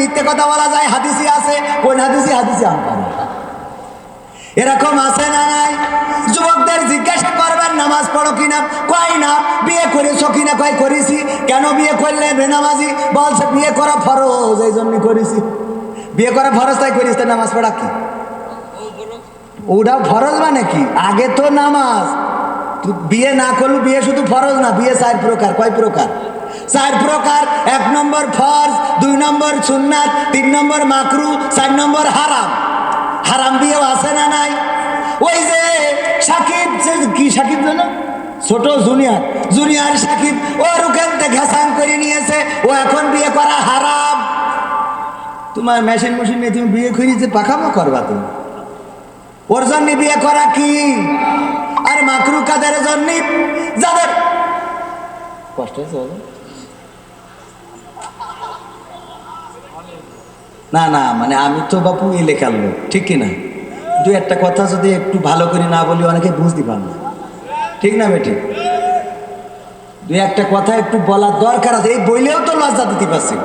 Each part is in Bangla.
মিথ্যে কথা বলা যায়, হাদিসি আছে। কোন হাদিসি? হাদিসি আনতে এরকম আছে না নাই? যুবকদের জিজ্ঞাসা করবেন, নামাজ পড়ো কিনা? কয় না, বিয়ে করেছ কিনা? কয়, করেছি। কেন বিয়ে করলে বেনামাজি? বলছে, বিয়ে করা ফরজ, এই জন্য করেছি। বিয়ে করা ফরজ, তাই করিস তো নামাজ পড়া কি? ওটা ফরজ মানে কি? আগে তো নামাজ। বিয়ে না করলু বিয়ে শুধু ফরজ না, বিয়ে চার প্রকার। কয় প্রকার? চার প্রকার, এক নম্বর ফর্জ, দুই নম্বর সুন্নাত, তিন নম্বর মাকরু, চার নম্বর হারাম। হারাম দিয়েও আছে না নাই? ওই যে সাকিব যে কি সাকিব জানো ছোট জুনিয়র। জুনিয়র সাকিব ওর ওখান থেকে ঘেসাং করে নিয়েছে, ও এখন বিয়ে করা হারাম। তোমার মেশিন মেশিন নিয়ে তুমি বিয়ে করিয়েছে পাখামো করবা তুমি? ওর জন্য বিয়ে করা কি? আর মাকরু কাদের জন্য? যাদের কষ্ট হয়েছে না না মানে আমি তো বাপু এই লেখার লোক, ঠিক কি না দু একটা কথা যদি একটু ভালো করে না বলি, অনেকে বুঝতে পার না। ঠিক না, বেটি? দু একটা কথা একটু বলার দরকার আছে, এই বইলেও তো লজ্জা দিতে পারছি।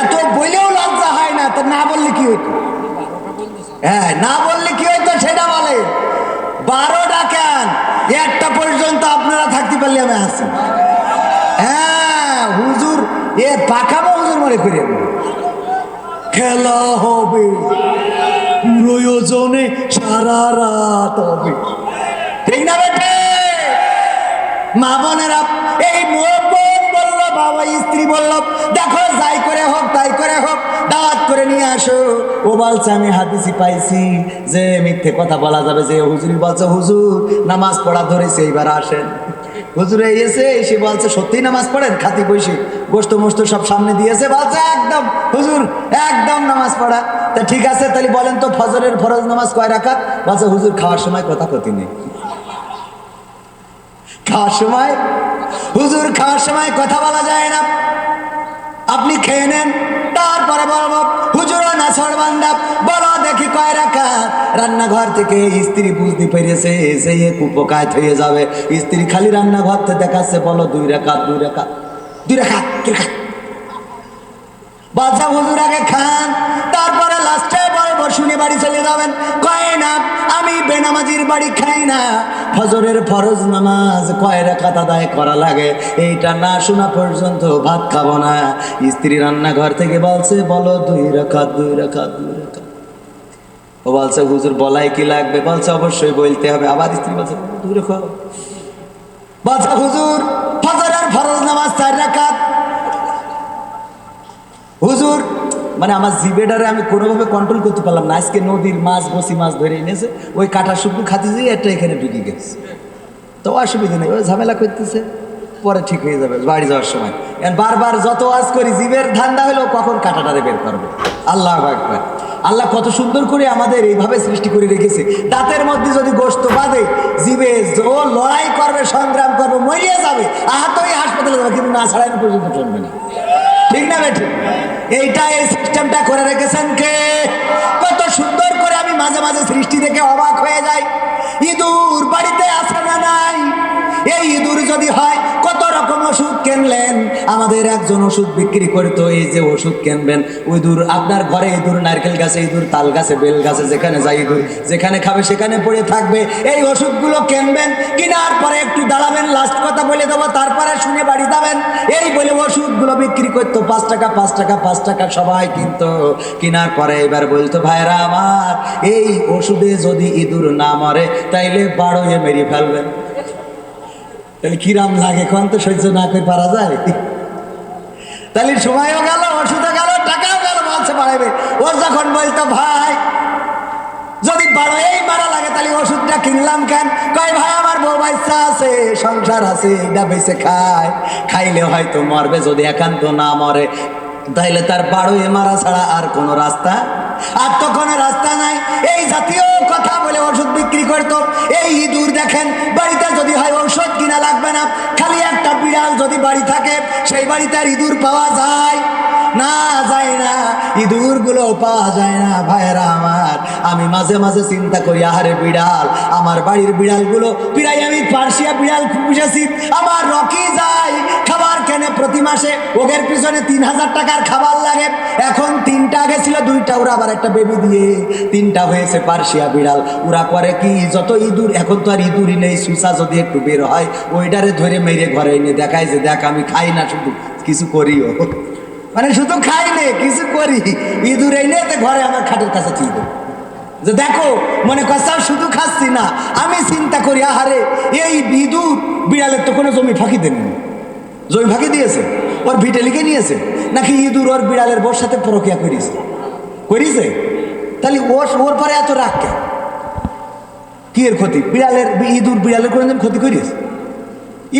এত বইলেও লজ্জা হয় না, তো না বললে কি হইতো? হ্যাঁ না বললে কি হইতো সেটা বলে। বারোটা কেন একটা পর্যন্ত আপনারা থাকতে পারলে আমি আসি। হ্যাঁ হুজুর, এ পাকাবো হুজুর মনে করি খেলা হবে। প্রয়োজনে সারা রাত হবে। ঠিক না বেটে? মা বোনেরা, এই বলল, বাবা, স্ত্রী বলল, দেখো, যাই করে হোক, তাই করে হোক, দাওয়াত করে নিয়ে আসো। ও বলছে, আমি হাদিসি পাইছি যে মিথ্যে কথা বলা যাবে যে হুজুরি বলছে, হুজুর, নামাজ পড়া ধরেছে, এইবার আসেন। হুজুরে এসে এসে বলছে সত্যি নামাজ পড়েন? খাতি বসে গোস্ত মোস্ত সব সামনে দিয়েছে? বলছে, একদম। হুজুর, একদম নামাজ পড়া। তা ঠিক আছে, তাহলে বলেন তো ফজরের ফরজ নামাজ কয় রাখাত বলছে, হুজুর, খাওয়ার সময় কথা ক্ষতি নেই। খাওয়ার সময়? হুজুর, খাওয়ার সময় কথা বলা যায় না। আপনি খেয়ে নেন, তারপরে বলব হুজুর নাছর বান্দা। বলো দেখি কয় রাখা রান্নাঘর থেকে স্ত্রী বুঝতে পেরেছে, সে কুপকায় হয়ে যাবে। স্ত্রী খালি রান্নাঘর থেকে দেখাচ্ছে, বলো দুই রেখা দুই রেখা দুই রেখা দুই রেখা বাদশাহ হুজুর আগে খান, তারপরে লাস্টে বলব শুনে বাড়ি চলে যাবেন। কয় না, আমি বেনামাজির বাড়ি খাই না। ফজরের ফরজ নামাজ কয় রেখাত আদায় করা লাগে? এইটা না শোনা পর্যন্ত ভাত খাব না। স্ত্রী রান্নাঘর থেকে বলছে, বলো দুই রেখা দুই রেখা দুই রেখা ও বলছে, হুজুর, বলাই কি লাগবে? বলছে, অবশ্যই বলতে হবে। আবার স্ত্রী বলছে দুই রেখা বলছে হুজুর হুজুর মানে আমার জিবেডারে আমি কোনোভাবে কন্ট্রোল করতে পারলাম না। আজকে নদীর মাছ, বসি মাছ ধরে এনেছে, ওই কাঁটা শুকনো খাতে দিয়ে একটা এখানে ঢুকে গেছে। তো অসুবিধা নেই ওই ঝামেলা করতেছে, পরে ঠিক হয়ে যাবে, বাড়ি যাওয়ার সময়। এখন বারবার যত আজ করি, জীবের ধান্দা হলেও কখন কাঁটাটারে বের করবে? আল্লাহ একবার আল্লাহ কত সুন্দর করে আমাদের এইভাবে সৃষ্টি করে রেখেছে। দাঁতের মধ্যে যদি গোস্ত বাঁধে, জীবে ও লড়াই করবে, সংগ্রাম করবে, মরিয়ে যাবে। আহতই হাসপাতালে যাবে, কিন্তু না ছাড়াই পর্যন্ত চলবে না। ঠিক না বেঠি এইটা এই সিস্টেমটা করে রেখেছেন কে? কত সুন্দর করে আমি মাঝে মাঝে সৃষ্টি দেখে অবাক হয়ে যাই। ইঁদুর বাড়িতে আসে না নাই? এই ইঁদুর যদি হয়, কত রকম কিনলেন আমাদের একজন ওষুধ বিক্রি করতো, এই যে ওষুধ কিনবেন, ওই দূর আপনার ঘরে ইঁদুর নারকেল গাছে ইঁদুর তাল গাছে, বেল গাছে, যেখানে যাই ইঁদুর যেখানে খাবে, সেখানে পড়ে থাকবে। এই ওষুধগুলো কিনবেন, কেনার পরে একটু দাঁড়াবেন লাস্ট কথা বলে দেবো, তারপরে শুনে বাড়ি যাবেন। এই বলে ওষুধগুলো বিক্রি করতো, পাঁচ টাকা পাঁচ টাকা পাঁচ টাকা সবাই কিনতো। কেনার পরে এবার বলতো, ভাইরা আমার, এই ওষুধে যদি ইঁদুর না মরে, তাইলে বারোয়ে মেরে ফেলবেন। তাহলে কিরাম লাগে কোন তো সহ্য না করে পারা যায়? তাহলে সময়ও গেল ওষুধে গেল, টাকাও গেল বলছে বাড়াবে ও যখন বলতো, ভাই, যদি বারো এই মারা লাগে, তাহলে ওষুধটা কিনলাম কেন? কয়, ভাই, আমার বউ বাচ্চা আছে, সংসার আছে এটা বেঁচে খায়। খাইলে হয়তো মরবে, যদি একান্ত না মরে। তাইলে তার বারো এ মারা ছাড়া আর কোনো রাস্তা? আর তো কোনো রাস্তা নাই। যদি বাড়ি থাকে, সেই বাড়িতে আর ইঁদুর পাওয়া যায়? না যায় না। ইঁদুরগুলো পাওয়া যায় না ভাইরা আমার। আমি মাঝে মাঝে চিন্তা করি, আহারে বিড়াল, আমার বাড়ির বিড়ালগুলো, প্রায় আমি পার্সিয়া বিড়াল পুষেছি আমার রকি যায় কেনে প্রতি মাসে ওদের পিছনে তিন হাজার টাকার খাবার লাগে। এখন তিনটা আগে ছিল দুইটা। ওরা আবার একটা বেবি দিয়ে তিনটা হয়েছে পার্সিয়া বিড়াল। ওরা করে কি, যত ইঁদুর, এখন তো আর ইঁদুরই নেই। সুসা যদি একটু বের হয়, ওইটারে ধরে মেরে ঘরে এনে দেখায় যে, দেখ, আমি খাই না শুধু, কিছু করিও। মানে শুধু খাই নে, কিছু করি। ইঁদুর এনে তো ঘরে আমার খাটের কাছে দেবো যে, দেখো, মনে করছাও শুধু খাচ্ছি না, আমি চিন্তা করি, আহারে, এই বিদুর বিড়ালের তো কোনো জমি ফাঁকি দেননি। জমি ফাঁকি দিয়েছে, ওর ভিটে লিখে নিয়েছে, নাকি ইঁদুর ওর বিড়ালের বোর সাথে প্রক্রিয়া করিয়েছে করিয়েছে তাহলে ওর ওর পরে এত রাগ কেন? কি এর ক্ষতি? বিড়ালের ইঁদুর বিড়ালের কোনোদিন ক্ষতি করিয়েছে?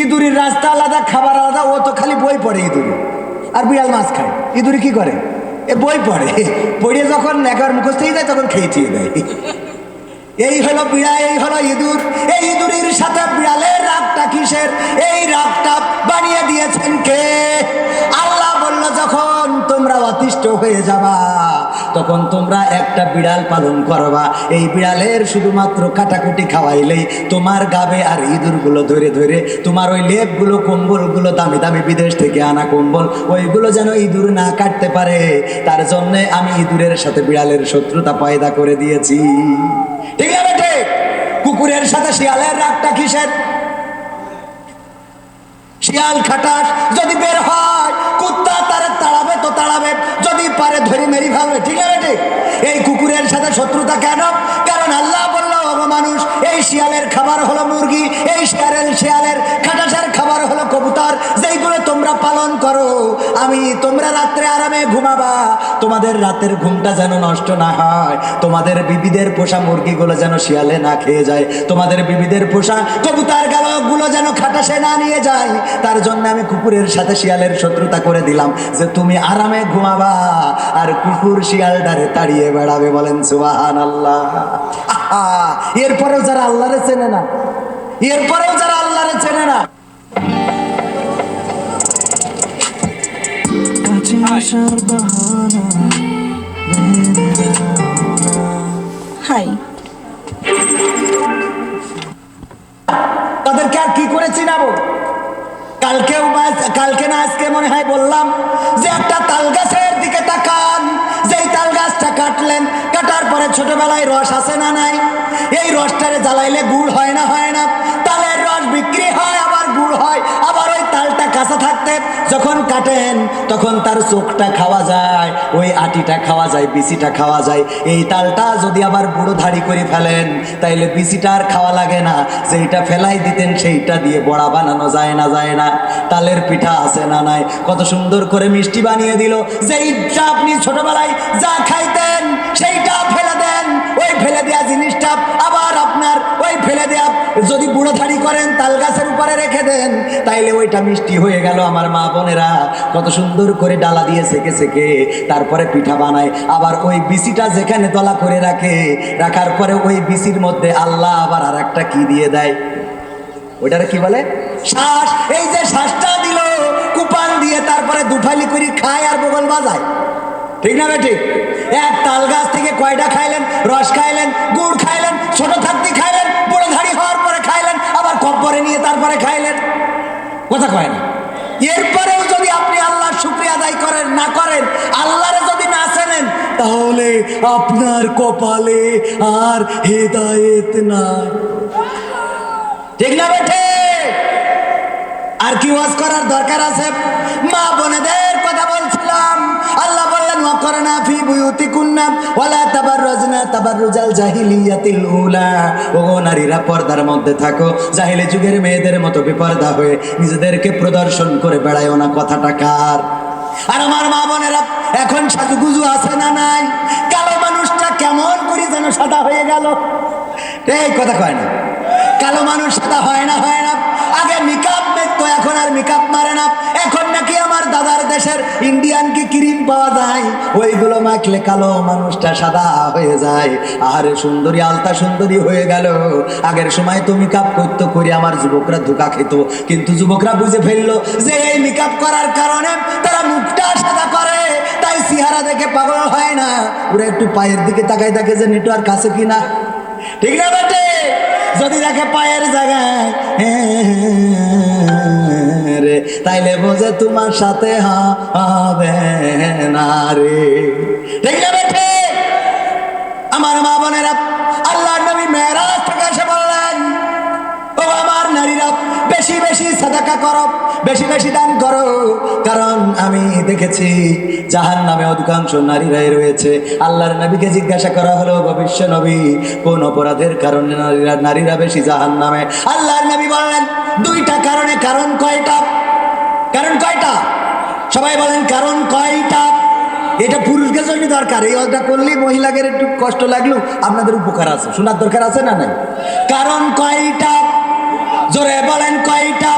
ইঁদুরির রাস্তা আলাদা, খাবার আলাদা, ও তো খালি বই পড়ে ইঁদুরি। আর বিড়াল মাছ খায়। ইঁদুরি কি করে? এ বই পড়ে। পড়ে যখন একবার মুখস্থ যায় তখন খেয়ে চিয়ে দেয়। এই হলো বিড়া এই হলো ইঁদুর। এই ইঁদুরের সাথে বিড়ালের রাগটা কিসের? এই রাগটা বানিয়ে দিয়েছেন কে? আল্লাহ বলল, যখন তোমরা অতিষ্ঠ হয়ে যাবা, তখন তোমরা একটা বিড়াল পালন করবা। এই বিড়ালের শুধুমাত্র কাটাকুটি খাওয়াইলেই তোমার গাবে আর ইঁদুরগুলো ধরে ধরে, তোমার ওই লেপগুলো, কম্বলগুলো দামি দামি বিদেশ থেকে আনা কম্বল, ওইগুলো যেন ইঁদুর না কাটতে পারে। তার জন্যে আমি ইঁদুরের সাথে বিড়ালের শত্রুতা পয়দা করে দিয়েছি। ঠিক না বেটে কুকুরের সাথে শিয়ালের রাগটা কিসের? শিয়াল খাটাস, যদি বের হয়, কুত্তা তার তাড়াবে তো তাড়াবে, যদি পারে ধরে মেরি ফেলবে, ঠিক আছে বেটে এই কুকুরের সাথে শত্রুতা কেন? কারণ আল্লাহ বলল "ওগো মানুষ, এই শিয়ালের খাবার হলো মুরগি, এই শিয়ালের শিয়ালের খাটাসার খাবার হলো কবুতর, যেইগুলো তোমরা পালন করো। আমি তোমরা রাত্রে আরামে ঘুমাবা, তোমাদের রাতের ঘুমটা যেন নষ্ট না হয়, তোমাদের বিবিদের পোষা মুরগিগুলো যেন শিয়ালে না খেয়ে যায়, তোমাদের বিবিদের পোষা কবুতার গুলো যেন খাটাসে না নিয়ে যায় তার জন্য আমি কুকুরের সাথে শিয়ালের শত্রুতা করে দিলাম যে তুমি আরামে ঘুমাবা আর কুকুর শিয়াল শিয়ালটারে তাড়িয়ে বেড়াবে বলেন সুবাহান আল্লাহ এরপরেও যারা আল্লাহরে চেনে না এরপরেও যারা আল্লাহরে চেনে না। হাই। তাদেরকে আর কি করে চিনাবো? কালকেও কালকে না আজকে মনে হয় বললাম যে একটা তাল গাছের দিকে তাকান। যেই তাল গাছটা কাটলেন, কাটার পরে ছোটবেলায় রস আসে না নাই? এই রসটারে জ্বালাইলে গুড় হয় না হয় না? তালের রস বিক্রি হয়, আবার গুড় হয় কাঁচা থাকতে যখন কাটেন, তখন তার চোখটা খাওয়া যায়, ওই আটিটা খাওয়া যায়, বিচিটা খাওয়া যায়। এই তালটা যদি আবার বুড়ো ধাড়ি করে ফেলেন, তাইলে বিচিটা আর খাওয়া লাগে না। যেইটা ফেলাই দিতেন, সেইটা দিয়ে বড়া বানানো যায় না যায় না। তালের পিঠা আছে না নাই? কত সুন্দর করে মিষ্টি বানিয়ে দিল। যেইটা আপনি ছোটবেলায় যা খাইতেন, সেইটা ফেলে দেন। ওই ফেলে দেওয়া জিনিসটা আবার আপনার, ওই ফেলে দেওয়া যদি বুড়ো ধাড়ি করেন, তাল উপরে রেখে দেন, তাইলে ওইটা মিষ্টি হয়ে গেল আমার মা বোনেরা। কত সুন্দর করে ডালা দিয়ে সেকে সেকে তারপরে পিঠা বানায়। আবার ওই বিচিটা যেখানে তলা করে রাখে, রাখার পরে ওই বিচির মধ্যে আল্লাহ আবার আর একটা কি দিয়ে দেয়? ওইটারে কি বলে? শ্বাস। এই যে শ্বাসটা দিল, কুপান দিয়ে তারপরে দুফালি করে খায় আর বগল বাজায়। ঠিক না বেটি? এক তাল গাছ থেকে কয়টা খাইলেন? রস খাইলেন, গুড় খাইলেন, ছোট থাকতে খাইলেন বড় ধাড়ি হওয়ার পরে খাইলেন আবার তারপরে খাইলেন। কথা কয় না। এরপরেও যদি আপনি আল্লাহর শুক্রিয়া আদায় করেন, না করেন, আল্লাহরে যদি না চেনেন, তাহলে আপনার কপালে আর হেদায়েত না ঠিক না বেঠে? আর কি ওয়াজ করার দরকার আছে? মা বোনেদের নিজেদেরকে প্রদর্শন করে বেড়ায়ও না কথাটা কার। আর আমার মা বোনেরা, এখন সাজুগুজু আছে না নাই? কালো মানুষটা কেমন করে যেন সাদা হয়ে গেল? এই কথা কয় না। কালো মানুষ সাদা হয় না হয়? এখন আর মেকআপ মারে না। এখন নাকি আমার দাদার দেশের ইন্ডিয়ান কি ক্রিম পাওয়া যায়। ওইগুলো মাখলে কালো মানুষটা সাদা হয়ে যায়। আর সুন্দরী, আলতা সুন্দরী হয়ে গেল। আগের সময় তো মেকআপ করতো, করে আমার যুবকরা ধোকা খেত। কিন্তু যুবকরা বুঝে ফেলল যে এই মেকআপ করার কারণে তারা মুখটা সাদা করে। তাই চেহারা দেখে পাগল হয় না। ওরা একটু পায়ের দিকে তাকায় থাকে যে নেটওয়ার্ক আছে কিনা। ঠিক না বেটে? যদি দেখে পায়ের জায়গায় রে, তাইলে বোঝে তোমার সাথে হবে না রে। আমার মা বোনেরা আল্লাহ নবী মেয়েরাজ থেকে এসে বললেন, ও আমার নারীরা বেশি বেশি সাদাকা করো, বেশি বেশি দান করো। কারণ আমি দেখেছি জাহান নামে অধিকাংশ নারীরাই রয়েছে। আল্লাহর নবীকে জিজ্ঞাসা করা হলো, ভবিষ্য নবী কোন অপরাধের কারণে নারীরা নারীরা বেশি জাহান নামে আল্লাহর নবী বললেন, দুইটা কারণে, কারণ কয়টা? কারণ কয়টা? সবাই বলেন, কারণ কয়টা? এটা পুরুষকে জন্য দরকার। এই অজটা করলেই মহিলাদের একটু কষ্ট লাগল, আপনাদের উপকার আছে। শোনার দরকার আছে না নাই? কারণ কয়টা? জোরে বলেন কয়টা?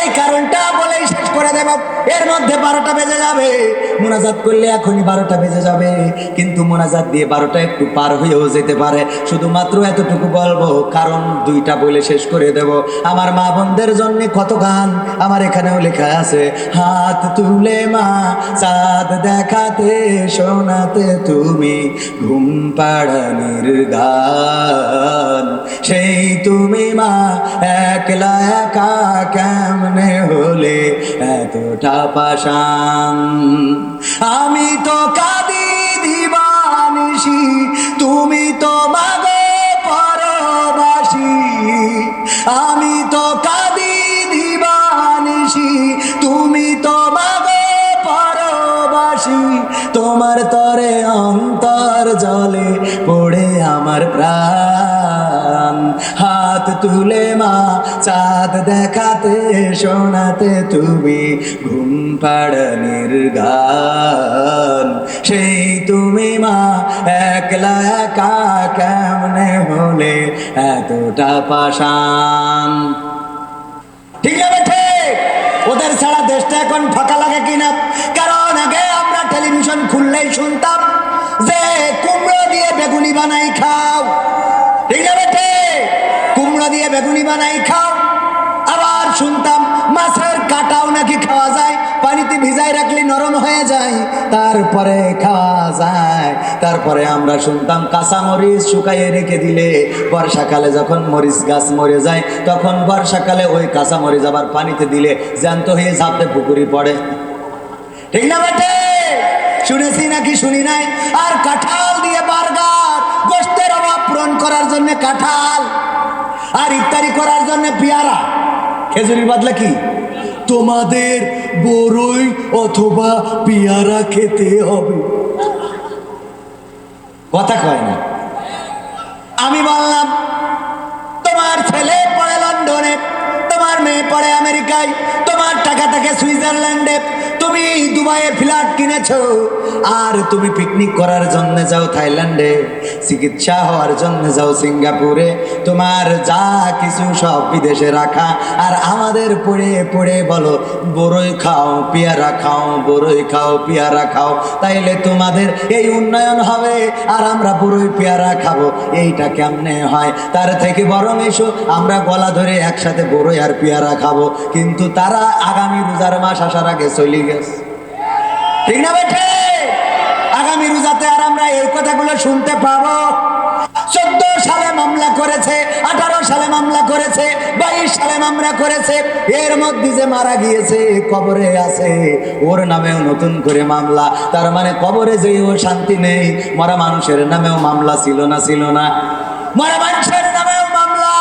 এই কারণটা বলেই শেষ করে দেব। এর মধ্যে বারোটা বেজে যাবে। মোনাজাত করলে এখনই বারোটা বেজে যাবে। কিন্তু মোনাজাত দিয়ে বারোটা একটু পার হয়েও যেতে পারে। শুধুমাত্র এতটুকু বলব, কারণ দুইটা বলে শেষ করে দেব। আমার মা বোনদের জন্য কত গান, আমার এখানেও লেখা আছে, হাত তুলে মা, চাঁদ দেখাতে, শোনাতে তুমি ঘুম পাড়ানির গান। সেই তুমি মা, একলা একা কেমনে হলে এতটা পাশান আমি তো কাঁদি দিবানিসি তুমি তো মাগো পরবাসী। আমি তো কাঁদি দিবানিসি তুমি তো মাগো পরবাসী। তোমার তরে অন্তর জলে পড়ে আমার প্রাণ। হাত তুলে মা, চাঁদ দেখাতে, শোনাতে তুমি ঘুম পাড়ানির গান। সেই তুমি মা, একলা একা কেমনে হলে এতটা পাশান ঠিক বেঠে ওদের ছাড়া দেশটা এখন ফাঁকা লাগে কিনা? কারণ আগে আমরা টেলিভিশন খুললেই শুনতাম যে কুমড়ো দিয়ে বেগুনি বানাই খাও। দিয়ে বেগুনি বানাই খাও। আবার শুনতাম মাছের কাটাও নাকি খাওয়া যায়, পানিতে ভিজাই রাখলে নরম হয়ে যায়, তারপরে খাওয়া যায়। তারপরে আমরা শুনতাম কাঁচা মরিচ শুকাইয়ে রেখে দিলে বর্ষাকালে যখন মরিচ গাছ মরে যায়, তখন বর্ষাকালে ওই কাঁচা মরিচ আবার পানিতে দিলে জ্যান্ত হয়ে ঝাপতে পুকুরি পড়ে। ঠিক না বেটে? শুনেছি নাকি, শুনি নাই? আর কাঁঠাল দিয়ে বার্গার, গোষ্ঠের অভাব পূরণ করার জন্য কাঁঠাল আর ইফতারি করার জন্য পেয়ারা। খেজুরির বদলে কি? তোমাদের বড়ই অথবা পেয়ারা খেতে হবে। কথা কয় না। আমি বললাম, তোমার ছেলে পড়ে লন্ডনে, তোমার মেয়ে পড়ে আমেরিকায়, তোমার টাকা থাকে সুইজারল্যান্ডে, তুমি দুবাইয়ে ফ্ল্যাট কিনেছো আর তুমি পিকনিক করার জন্য যাও থাইল্যান্ডে, চিকিৎসা হওয়ার জন্য যাও সিঙ্গাপুরে। তোমার যা কিছু সব বিদেশে রাখা। আর আমাদের পড়ে পড়ে বলো বড়ই খাও, পেয়ারা খাও বড়ই খাও, পেয়ারা খাও। তাইলে তোমাদের এই উন্নয়ন হবে, আর আমরা বড়ই পেয়ারা খাব। এইটা কেমনে হয়? তার থেকে বরং এসো, আমরা গলা ধরে একসাথে বড়ই আর পেয়ারা খাব। কিন্তু তারা আগামী রোজার মাস আসার আগে চলে গেছে। ঠিক না বেঠে আগামী রোজাতে আর আমরা এই কথাগুলো শুনতে পাবো। চোদ্দ সালে মামলা করেছে, আঠারো সালে মামলা করেছে, বাইশ সালে মামলা করেছে। এর মধ্যে যে মারা গিয়েছে কবরে আছে। ওর নামেও নতুন করে মামলা। তার মানে কবরে যে ও শান্তি নেই, মরা মানুষের নামেও মামলা ছিল না ছিল না। মরা মানুষের নামেও মামলা।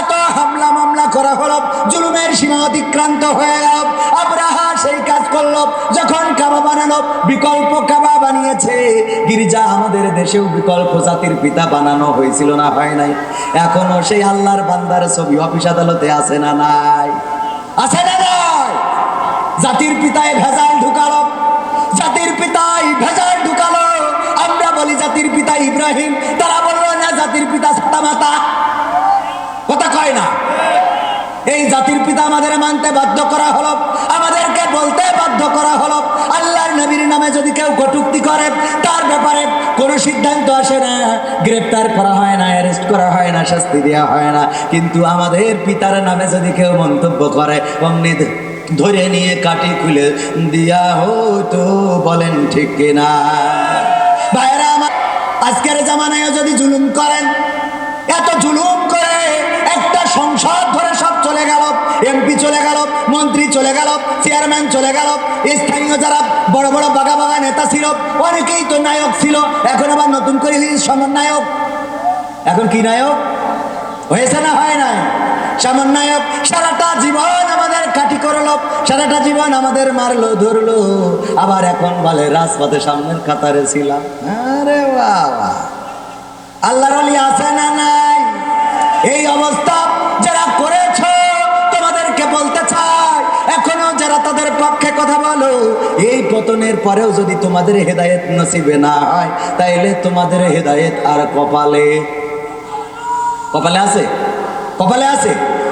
এত হামলা মামলা করা হলো, জুলুমের সীমা অতিক্রান্ত হয়ে গেল। আব্রাহা সেই কাজ করল, যখন কাবা বানালো, বিকল্প কাবা বানিয়েছে। গির্জা আমাদের দেশেও বিকল্প জাতির পিতা বানানো হয়েছিল না, হয় নাই। এখনও সেই আল্লাহর বান্দার ছবি অফিস আদালতে আছে না নাই? আছে না নাই? জাতির পিতায় ভেজাল ঢুকালো, জাতির পিতাই ভেজাল ঢুকালো। আমরা বলি, জাতির পিতা ইব্রাহিম। তারা বলল, না, জাতির পিতা সাতা মাতা। কথা কয় না? এই জাতির পিতা আমাদের মানতে বাধ্য করা হলো আমাদেরকে বলতে বাধ্য করা হলো আল্লাহর নবীর নামে যদি কেউ কটুক্তি করে, তার ব্যাপারে কোনো সিদ্ধান্ত আসে না। গ্রেপ্তার করা হয় না, অ্যারেস্ট করা হয় না, শাস্তি দেওয়া হয় না। কিন্তু আমাদের পিতার নামে যদি কেউ মন্তব্য করে, অমনি ধরে নিয়ে কাটি খুলে দিয়া হতো বলেন ঠিক কিনা। ভাইরা আমার, আজকের জামানায় যদি জুলুম করেন, এত জুলুম করে একটা সংসদ চলে গেল এমপি চলে গেল, মন্ত্রী চলে গেল চেয়ারম্যান চলে গেল, স্থানীয় যারা বড় বড় বাগা বাগা নেতা ছিল, অনেকেই তো নায়ক ছিল, এখন আবার নতুন করে সমন্বয়ক এখন কি নায়ক? হয়েছে না হয় নাই? সমন্বয়ক সারাটা জীবন আমাদের কাটি করল, সারাটা জীবন আমাদের মারলো, ধরলো। আবার এখন বলে, রাজপথে সামনের কাতারে ছিলাম। আরে বাবা। আল্লাহর আছে না নাই? এই অবস্থা বলতে চাই এখনও যারা তাদের পক্ষে কথা বলো, এই পতনের পরেও যদি তোমাদের হেদায়েত নসিবে না হয়, তাইলে তোমাদের হেদায়েত আর কপালে কপালে আছে? কপালে আছে?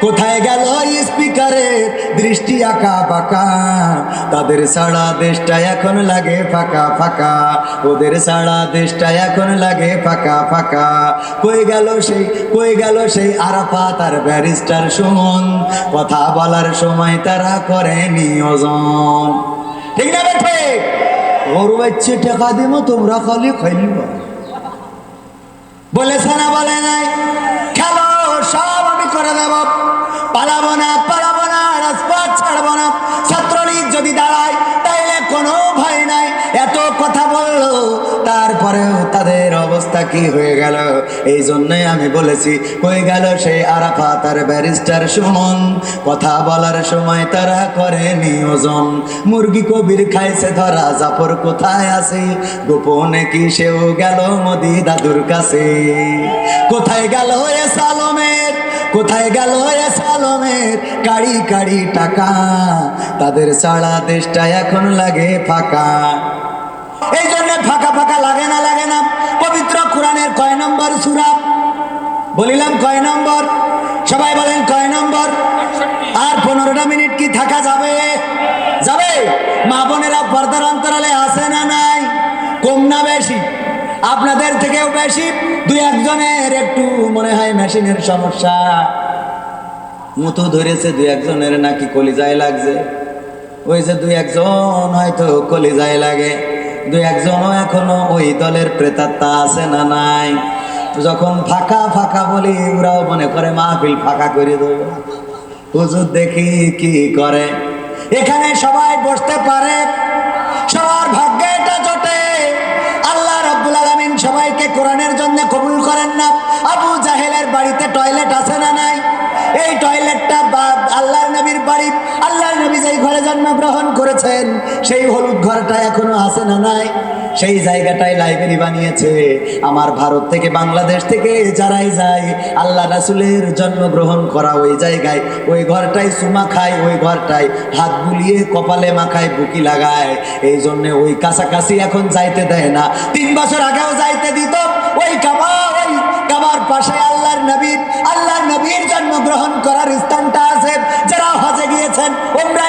কোথায় গেল স্পিকারের দৃষ্টি আঁকা বাঁকা তাদের সারা দেশটা এখন লাগে ফাঁকা ফাঁকা। ওদের সারা দেশটা এখন লাগে ফাঁকা ফাঁকা। কই গেল সেই, কই গেল সেই আরাফা তার ব্যারিস্টার সুমন? কথা বলার সময় তারা করে নিয়োজন ঠিক না বেঠে ওর বাচ্চে টাকা দিব তোমরা খালি খাইলি। বলেছে না, বলে নাই। করে দেব। পালাবো না পালাবো না, রাজপথ ছাড়বো না। ছাত্রলীগ যদি দাঁড়ায়, তাইলে কোনো ভয় নাই। এত কথা বলল, তারপরেও তাদের অবস্থা কি হয়ে গেল? এই জন্যই আমি বলেছি, হয়ে গেল সেই আরাফাত আর ব্যারিস্টার সুমন। কথা বলার সময় তারা করে নিয়োজন মুরগি কবির খাইছে ধরা, জাফর কোথায় আছে? গোপনে কি সেও গেল মোদি দাদুর কাছে? কোথায় গেল এ সালমের কোথায় গেল সালমের কাড়ি কাড়ি টাকা? তাদের সারা দেশটা এখন লাগে ফাঁকা। এই জন্য ফাঁকা ফাঁকা লাগে না লাগে না। পবিত্র কোরআনের কয় নম্বর সুরা? বলিলাম কয় নম্বর? সবাই বলেন কয় নম্বর? আর পনেরোটা মিনিট কি থাকা যাবে? যাবে? মা বোনেরা পর্দার অন্তরালে আসে না নাই? কম না বেশি? আপনাদের থেকেও বেশি দুই একজনের একটু মনে হয় মেশিনের সমস্যা। মতো ধরেছে দুই একজনের নাকি কলিজায় লাগছে। ওই যে দুই একজন হয়তো কলিজায় লাগে। দুই একজনও এখনও ওই দলের প্রেতাত্মা আছে না নাই। যখন ফাঁকা ফাঁকা বলি, ওরাও মনে করে, মাহফিল ফাঁকা করে দেবো। হুজুর দেখি কি করে। এখানে সবাই বসতে পারে। সবার ভাগ্যে এটা জোটে। আলামিন সবাইকে কোরআনের জন্য কবুল করেন না। আবু জাহেলের বাড়িতে টয়লেট আছে না নাই? এই টয়লেটটা আল্লাহর নবীর বাড়ি। আল্লাহর নবী যেই ঘরে জন্মগ্রহণ করেছেন, সেই হলুদ ঘরটা এখনও আছে না নাই? সেই জায়গাটায় লাইব্রেরি বানিয়েছে আমার ভারত থেকে বাংলাদেশ থেকে যারাই যায়, আল্লাহ রাসুলের জন্মগ্রহণ করা ওই জায়গায়, ওই ঘরটায় সুমা খায়, ওই ঘরটায় হাত বুলিয়ে কপালে মাখায়, বুকি লাগায়। এই জন্য ওই কাছাকাছি এখন যাইতে দেয় না। তিন বছর আগেও যাইতে দিত। ওই কাবা, ওই কাবার পাশে আল্লাহর নবীর আল্লাহর নবীর জন্মগ্রহণ করার স্থানটা আছে। যারা হজে গিয়েছেন, ওমরাই